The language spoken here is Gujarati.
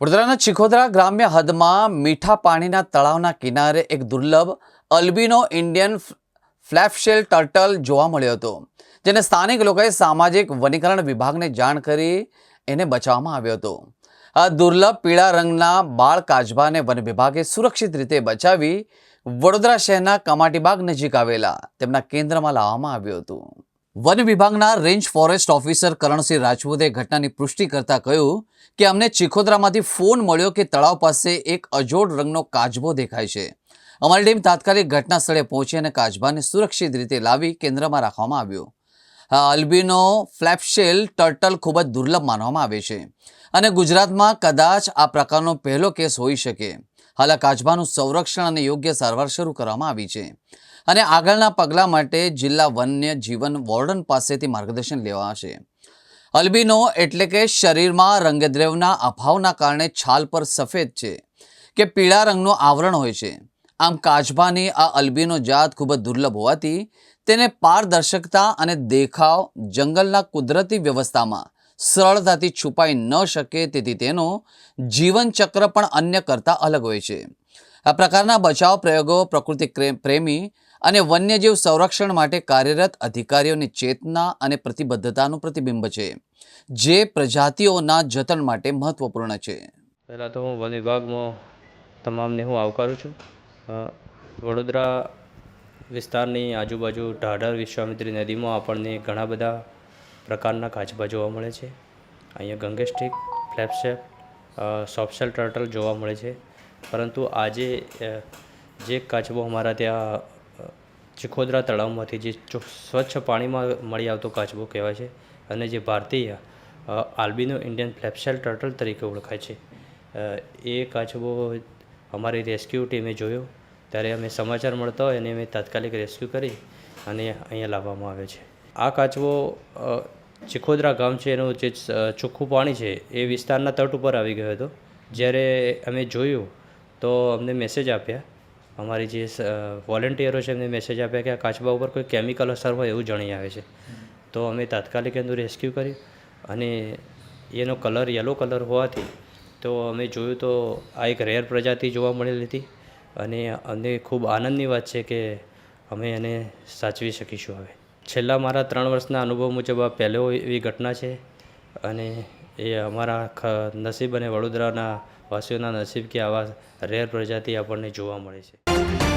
વડોદરાના ચિખોદરા ગ્રામ્ય હદમાં મીઠા પાણીના તળાવના કિનારે એક દુર્લભ અલ્બિનો ઇન્ડિયન ફ્લેપશેલ ટર્ટલ જોવા મળ્યો હતો, જેને સ્થાનિક લોકોએ સામાજિક વનીકરણ વિભાગને જાણ કરી એને બચાવવામાં આવ્યો હતો. આ દુર્લભ પીળા રંગના બાળ કાજબાને વન વિભાગે સુરક્ષિત રીતે બચાવી વડોદરા શહેરના કમાટીબાગ નજીક આવેલા તેમના કેન્દ્રમાં લાવવામાં આવ્યું હતું. વન વિભાગના રેન્જ ફોરેસ્ટ ઓફિસર કરણસિંહ રાજપૂતે ઘટનાની પુષ્ટિ કરતા કહ્યું કે અમને ચિખોદરામાંથી ફોન મળ્યો કે તળાવ પાસે એક અજોડ રંગનો કાચબો દેખાય છે. અમારી ટીમ તાત્કાલિક ઘટના સ્થળે પહોંચી અને કાચબાને સુરક્ષિત રીતે લાવી કેન્દ્રમાં રાખવામાં આવ્યો. અલ્બિનો ફ્લેપશેલ ટર્ટલ ખૂબ જ દુર્લભ માનવામાં આવે છે. અને ગુજરાતમાં કદાચ આ પ્રકારનો પહેલો કેસ હોઈ શકે. હાલ કાચબાનું સંરક્ષણ અને યોગ્ય સારવાર શરૂ કરવામાં આવી છે. અને આગળના પગલાં માટે જિલ્લા વન્ય જીવન વોર્ડન પાસેથી માર્ગદર્શન લેવાશે અલ્બિનો એટલે કે શરીરમાં રંગદ્રવ્યના અભાવના કારણે છાલ પર સફેદ છે, કે પીળા રંગનું આવરણ હોય છે. આમ કાચબાની આ અલ્બીનો જાત ખૂબ જ દુર્લભ હોવાથી તેને પારદર્શકતા અને દેખાવ જંગલના કુદરતી વ્યવસ્થામાં સરળતાથી છુપાઈ ન શકે તેથી તેનો જીવનચક્ર પણ અન્ય કરતાં અલગ હોય છે. આ પ્રકારના બચાવ પ્રયોગો પ્રકૃતિ પ્રેમી અને વન્યજીવ સંરક્ષણ માટે કાર્યરત અધિકારીઓની ચેતના અને પ્રતિબદ્ધતાનું પ્રતિબિંબ છે, જે પ્રજાતિઓના જતન માટે મહત્વપૂર્ણ છે. પહેલાં તો હું વન વિભાગમાં તમામને હું આવકારું છું. વડોદરા વિસ્તારની આજુબાજુ ઢાઢર વિશ્વામિત્રી નદીમાં આપણને ઘણા બધા પ્રકારના કાચબા જોવા મળે છે. અહીંયા ગંગેસ્ટિક ફ્લેપશેપ સોફ્ટશેલ ટર્ટલ જોવા મળે છે. પરંતુ આજે જે કાચબો અમારા ત્યાં ચિખોદરા તળાવમાંથી જે સ્વચ્છ પાણીમાં મળી આવતો કાચબો કહેવાય છે અને જે ભારતીય આલ્બિનો ઇન્ડિયન ફ્લેપશેલ ટર્ટલ તરીકે ઓળખાય છે. એ કાચબો અમારી રેસ્ક્યુ ટીમે જોયો. ત્યારે અમે સમાચાર મળતા હોય અને અમે તાત્કાલિક રેસ્ક્યુ કરી અને અહીંયા લાવવામાં આવે છે. આ કાચબો ચિખોદરા ગામ છે, એનું જે ચોખ્ખું પાણી છે, એ વિસ્તારના તટ ઉપર આવી ગયો હતો. જ્યારે અમે જોયું તો અમને મેસેજ આપ્યા. અમારી જે વોલેન્ટિયરો છે, એમને મેસેજ આપ્યા કે આ કાચબા ઉપર કોઈ કેમિકલ અસર હોય એવું જણી આવે છે. તો અમે તાત્કાલિક એનું રેસ્ક્યુ કર્યું અને એનો કલર યલો કલર હોવાથી તો અમે જોયું તો આ એક રેર પ્રજાતિ જોવા મળેલી હતી. અને અમને ખૂબ આનંદની વાત છે કે અમે એને સાચવી શકીશું હવે. છેલ્લા મારા ત્રણ વર્ષના અનુભવ મુજબ આ પહેલો એવી ઘટના છે અને એ અમારા ખ- નસીબ અને વડોદરાના વાસીઓના નસીબ કે આવા રેર પ્રજાતિ આપણને જોવા મળે છે.